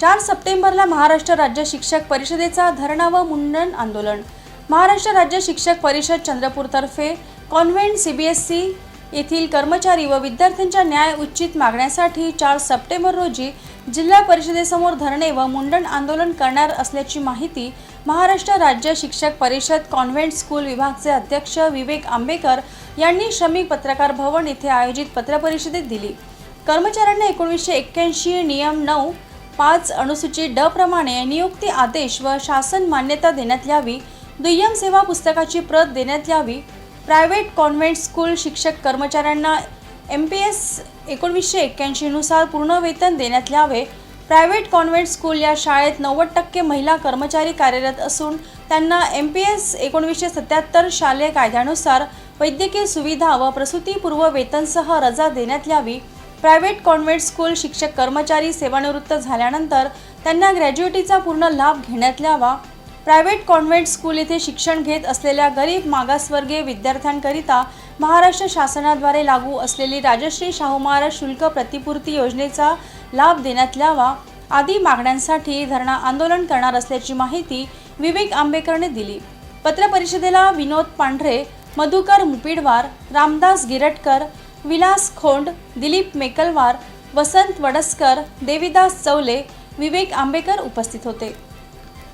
चार सप्टेंबरला महाराष्ट्र राज्य शिक्षक परिषदेचा धरणा व मुंडन आंदोलन. महाराष्ट्र राज्य शिक्षक परिषद चंद्रपूरतर्फे convent C B S C येथील कर्मचारी व विद्यार्थ्यांच्या न्याय उचित मागण्यासाठी चार सप्टेंबर रोजी जिल्हा परिषदेसमोर धरणे व मुंडन आंदोलन करणार असल्याची माहिती महाराष्ट्र राज्य शिक्षक परिषद कॉन्व्हेंट स्कूल विभागचे अध्यक्ष विवेक आंबेकर यांनी श्रमिक पत्रकार भवन येथे आयोजित पत्रपरिषदेत दिली. कर्मचाऱ्यांना एकोणीसशे एक्क्याऐंशी नियम नऊ पाच अनुसूची ड प्रमाणे नियुक्ती आदेश व शासन मान्यता देण्यात यावी. दुय्यम सेवा पुस्तकाची प्रत देण्यात यावी. प्रायव्हेट कॉन्व्हेंट स्कूल शिक्षक कर्मचाऱ्यांना एम पी एस एकोणवीसशे एक्क्याऐंशीनुसार पूर्ण वेतन देण्यात यावे. प्रायव्हेट कॉन्व्हेंट स्कूल या शाळेत नव्वद टक्के महिला कर्मचारी कार्यरत असून त्यांना एम पी एस एकोणवीसशे सत्याहत्तर शालेय कायद्यानुसार वैद्यकीय सुविधा व प्रसूतीपूर्व वेतनसह रजा देण्यात यावी. प्रायव्हेट कॉन्व्हेंट स्कूल शिक्षक कर्मचारी सेवानिवृत्त झाल्यानंतर त्यांना ग्रॅज्युएटीचा पूर्ण लाभ घेण्यात यावा. प्रायव्हेट कॉन्व्हेंट स्कूल येथे शिक्षण घेत असलेल्या गरीब मागासवर्गीय विद्यार्थ्यांकरिता महाराष्ट्र शासनाद्वारे लागू असलेली राजश्री शाहू महाराज शुल्क प्रतिपूर्ती योजनेचा लाभ देण्यात यावा. आदी मागण्यांसाठी धरणा आंदोलन करणार असल्याची माहिती विवेक आंबेकरने दिली. पत्रपरिषदेला विनोद पांढरे मधुकर मुपिडवार रामदास गिरटकर विलास खोंड दिलीप मेकलवार वसंत वडसकर देविदास चौले विवेक आंबेकर उपस्थित होते.